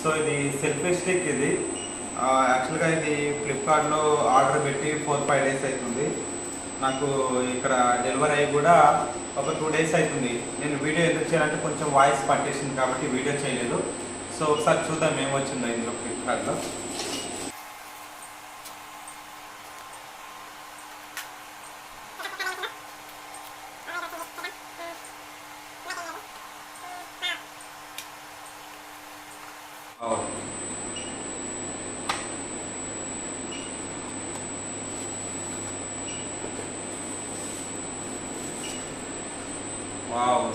So ఇది selfie stick ఇది. యాక్చువల్గా ఇది ఫ్లిప్కార్ట్లో ఆర్డర్ పెట్టి ఫోర్ ఫైవ్ డేస్ అవుతుంది. నాకు ఇక్కడ డెలివరీ అయ్యి కూడా ఒక టూ డేస్ అవుతుంది. నేను వీడియో ఎందుకు చేయాలంటే కొంచెం వాయిస్ పట్టేసింది కాబట్టి వీడియో చేయలేదు. సో ఒకసారి చూద్దాం ఏమొచ్చిందో ఇందులో ఫ్లిప్కార్ట్లో వావ్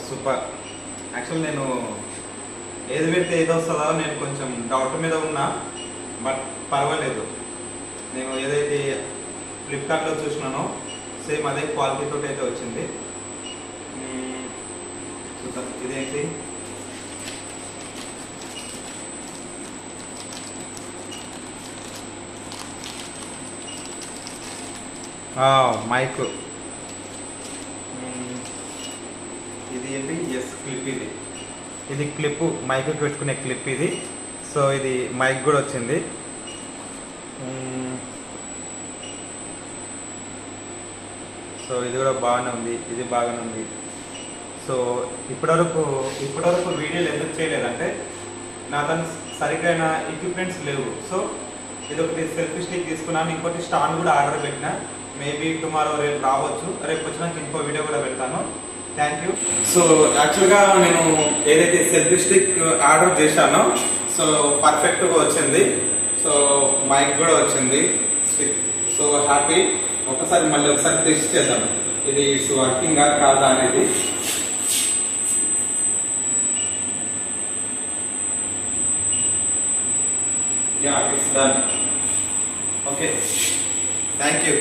సూపర్. యాక్చువల్ నేను ఏది పెడితే ఏది వస్తుందో నేను కొంచెం డౌట్ మీద ఉన్నా బట్ పర్వాలేదు. నేను ఏదైతే ఫ్లిప్కార్ట్లో చూసినానో సేమ్ అదే క్వాలిటీతో అయితే వచ్చింది. చూద్దాం. ఇదేంటి? మైక్. ఇది ఏంటి? ఎస్ క్లిప్ ఇది. ఇది క్లిప్ మైక్ పెట్టుకునే క్లిప్ ఇది. సో ఇది మైక్ కూడా వచ్చింది. సో ఇది కూడా బాగానే ఉంది. ఇది బాగానే ఉంది. సో ఇప్పటివరకు ఇప్పటివరకు వీడియోలు ఎందుకు చేయలేదంటే నా తను సరిగ్గా ఎక్విప్మెంట్స్ లేవు. సో ఇది ఒకటి సెల్ఫీ స్టిక్ తీసుకున్నాను. ఇంకోటి స్టాండ్ కూడా ఆర్డర్ పెట్టిన. మేబీ టుమారో రేపు రావచ్చు. రేపు వచ్చినాక ఇంకో వీడియో కూడా పెడతాను. థ్యాంక్ యూ సో యాక్చువల్గా నేను ఏదైతే సెల్ఫీ స్టిక్ ఆర్డర్ చేశానో సో పర్ఫెక్ట్గా వచ్చింది. సో మైక్ కూడా వచ్చింది స్టిక్ సో హ్యాపీ ఒకసారి మళ్ళీ ఒకసారి టెస్ట్ చేద్దాం. ఇది ఇట్స్ వర్కింగ్ కాదా అనేది. Yeah it's done okay thank you